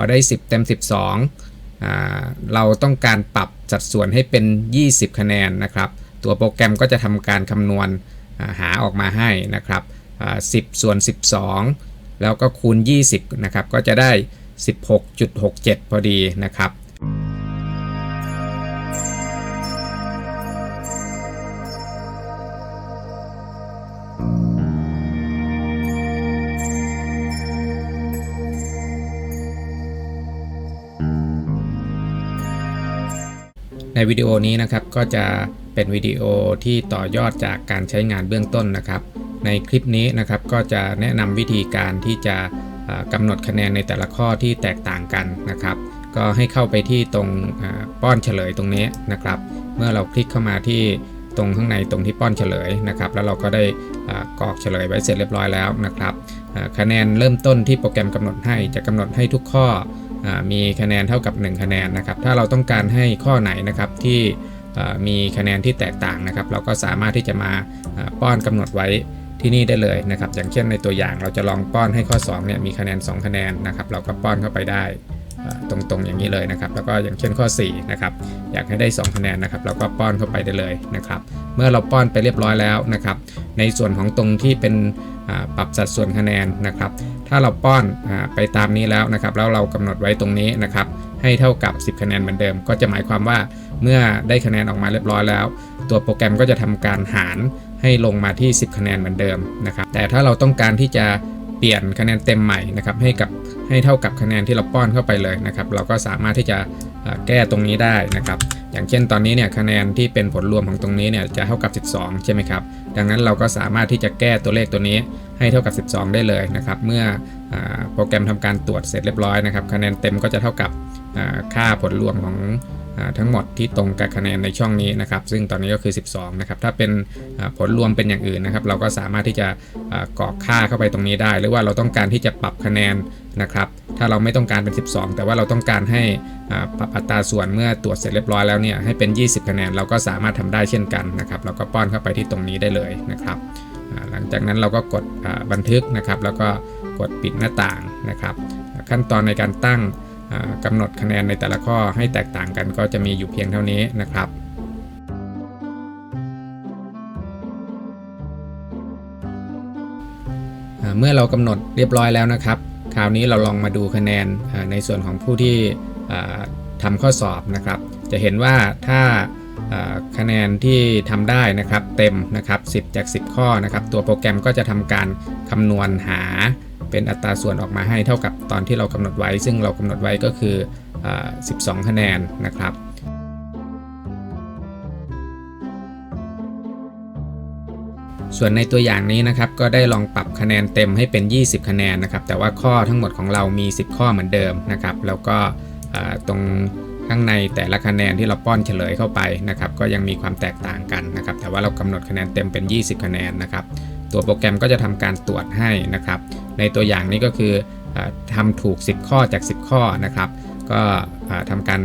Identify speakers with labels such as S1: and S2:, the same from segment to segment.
S1: พอได้ 10 เต็ม 12อ่าเราต้องการปรับสัดส่วนให้เป็น 20 คะแนนนะครับ ตัวโปรแกรมก็จะทำการคำนวณหาออกมาให้นะครับ 10 ส่วน 12 แล้วก็คูณ 20 นะครับ ก็จะได้ 16.67 พอดีนะครับ ในวิดีโอนี้นะครับก็จะเป็นวิดีโอที่ต่อยอดจากการใช้งานเบื้องต้นนะครับ ในคลิปนี้นะครับก็จะแนะนำวิธีการที่จะกำหนดคะแนนในแต่ละข้อที่แตกต่างกันนะครับ ก็ให้เข้าไปที่ตรงป้อนเฉลยตรงนี้นะครับ เมื่อเราคลิกเข้ามาที่ตรงข้างในตรงที่ป้อนเฉลยนะครับ แล้วเราก็ได้กรอกเฉลยไว้เสร็จเรียบร้อยแล้วนะครับคะแนนเริ่มต้นที่โปรแกรมกำหนดให้จะกำหนดให้ทุกข้อ มีคะแนนเท่ากับ 1 คะแนนนะครับ ถ้าเราต้องการให้ข้อไหนนะครับที่มีคะแนนที่แตกต่างนะครับ เราก็สามารถที่จะมาป้อนกำหนดไว้ที่นี่ได้เลยนะครับ อย่างเช่นในตัวอย่างเราจะลองป้อนให้ข้อ2เนี่ยมีคะแนน 2 คะแนนนะครับ เราก็ป้อนเข้าไปได้ ตรงๆอย่างนี้เลยนะครับ แล้วก็อย่างเช่นข้อ4นะครับอยากให้ได้ 2 คะแนนนะครับ เราก็ป้อนเข้าไปได้เลยนะครับ เมื่อเราป้อนไปเรียบร้อยแล้วนะครับ ในส่วนของตรงที่เป็นปรับสัดส่วนคะแนนนะครับ ถ้าเราป้อนอไปตามนี้แล้วนะครับ แล้วเรากำหนดไว้ตรงนี้นะครับ ให้เท่ากับ 10 คะแนนเหมือนเดิม ก็จะหมายความว่าเมื่อได้คะแนนออกมาเรียบร้อยแล้ว ตัวโปรแกรมก็จะทำการหารให้ลงมาที่ 10 คะแนนเหมือนเดิมนะครับ แต่ถ้าเราต้องการที่จะ เปลี่ยนคะแนนเต็มใหม่นะครับให้กับให้เท่ากับคะแนนที่เราป้อนเข้าไปเลยนะครับ เราก็สามารถที่จะแก้ตรงนี้ได้นะครับ อย่างเช่นตอนนี้เนี่ยคะแนนที่เป็นผลรวมของตรงนี้เนี่ยจะเท่ากับ 12 ใช่ไหมครับ ดังนั้นเราก็สามารถที่จะแก้ตัวเลขตัวนี้ให้เท่ากับ 12 ได้เลยนะครับ เมื่ออโปรแกรมทำการตรวจเสร็จเรียบร้อยนะครับ คะแนนเต็มก็จะเท่ากับค่าผลรวมของ ทั้งหมดที่ตรงกับคะแนนในช่องนี้นะครับ ซึ่งตอนนี้ก็คือ 12 นะครับ ถ้าเป็นผลรวมเป็นอย่างอื่นนะครับ เราก็สามารถที่จะอ่ากรอกค่าเข้าไปตรงนี้ได้ หรือว่าเราต้องการที่จะปรับคะแนนนะครับ ถ้าเราไม่ต้องการเป็น 12 แต่ว่าเราต้องการให้ปรับอัตราส่วนเมื่อตรวจเสร็จเรียบร้อยแล้วเนี่ยให้เป็น 20 คะแนน เราก็สามารถทำได้เช่นกันนะครับเราก็ป้อนเข้าไปที่ตรงนี้ได้เลยนะครับหลังจากนั้นเราก็กดบันทึกนะครับ แล้วก็กดปิดหน้าต่างนะครับ ขั้นตอนในการตั้ง กำหนดคะแนนในแต่ละข้อให้แตกต่างกันก็จะมีอยู่เพียงเท่านี้นะครับเมื่อเรากำหนดเรียบร้อยแล้วนะครับ คราวนี้เราลองมาดูคะแนนในส่วนของผู้ที่ทำข้อสอบนะครับ จะเห็นว่าถ้าอ่าคะแนนที่ทำได้นะครับเต็มนะครับ 10 จาก 10 ข้อนะครับ ตัวโปรแกรมก็จะทำการคำนวณหา เป็นอัตราส่วนออกมาให้เท่ากับตอนที่เรากำหนดไว้ ซึ่งเรากำหนดไว้ก็คืออ12 คะแนนนะครับส่วนในตัวอย่างนี้นะครับก็ได้ลองปรับคะแนนเต็มให้เป็น 20 คะแนนนะครับ แต่ว่าข้อทั้งหมดของเรามี 10 ข้อเหมือนเดิมนะครับ แล้วก็ตรงข้างในแต่ละคะแนนที่เราป้อนเฉลยเข้าไปนะครับ ก็ยังมีความแตกต่างกันนะครับ แต่ว่าเรากำหนดคะแนนเต็มเป็น 20 คะแนนนะครับ ตัวโปรแกรมก็จะทำการตรวจให้นะครับ ในตัวอย่างนี้ก็คืออาทำถูก 10 ข้อจาก 10 ข้อนะครับ ก็อ่าทำการ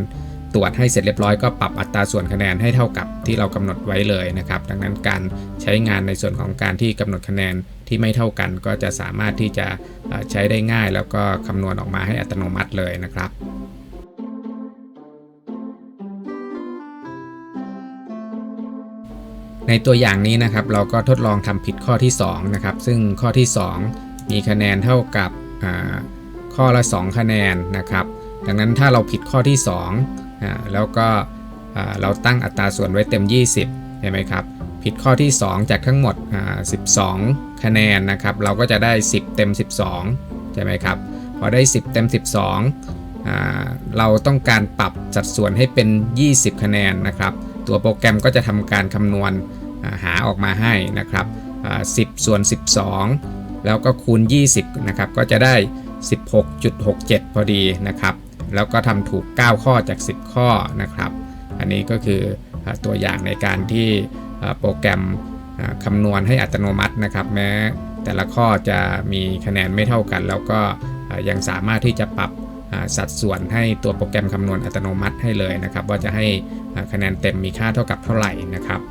S1: ตรวจให้เสร็จเรียบร้อยก็ปรับอัตราส่วนคะแนนให้เท่ากับที่เรากำหนดไว้เลยนะครับ ดังนั้นการใช้งานในส่วนของการที่กำหนดคะแนนที่ไม่เท่ากัน ก็จะสามารถที่จะใช้ได้ง่าย แล้วก็คำนวณออกมาให้อัตโนมัติเลยนะครับ ในตัวอย่างนี้นะครับเราก็ทดลองทำผิดข้อที่2นะครับซึ่งข้อที่ 2 มีคะแนนเท่ากับข้อละ 2 คะแนนนะครับ ดังนั้นถ้าเราผิดข้อที่2อแล้วก็เราตั้งอัตราส่วนไว้เต็ม 20เห็นไหมครับ ผิดข้อที่ 2 จากทั้งหมด 12 คะแนนนะครับ เราก็จะได้ 10 เต็ม 12 ใช่ไหมครับ พอได้ 10 เต็ม 12อ่าเราต้องการปรับสัดส่วนให้เป็น 20 คะแนนนะครับ ตัวโปรแกรมก็จะทำการคำนวณหาออกมาให้นะครับ10 ส่วน 12 แล้วก็คูณ 20 นะครับ ก็จะได้ 16.67 พอดีนะครับ แล้วก็ทำถูก 9 ข้อจาก 10 ข้อนะครับ อันนี้ก็คือตัวอย่างในการที่โปรแกรมคำนวณให้อัตโนมัตินะครับ แม้แต่ละข้อจะมีคะแนนไม่เท่ากัน แล้วก็ยังสามารถที่จะปรับ สัดส่วนให้ตัวโปรแกรมคำนวณอัตโนมัติให้เลยนะครับ ว่าจะให้คะแนนเต็มมีค่าเท่ากับเท่าไหร่นะครับ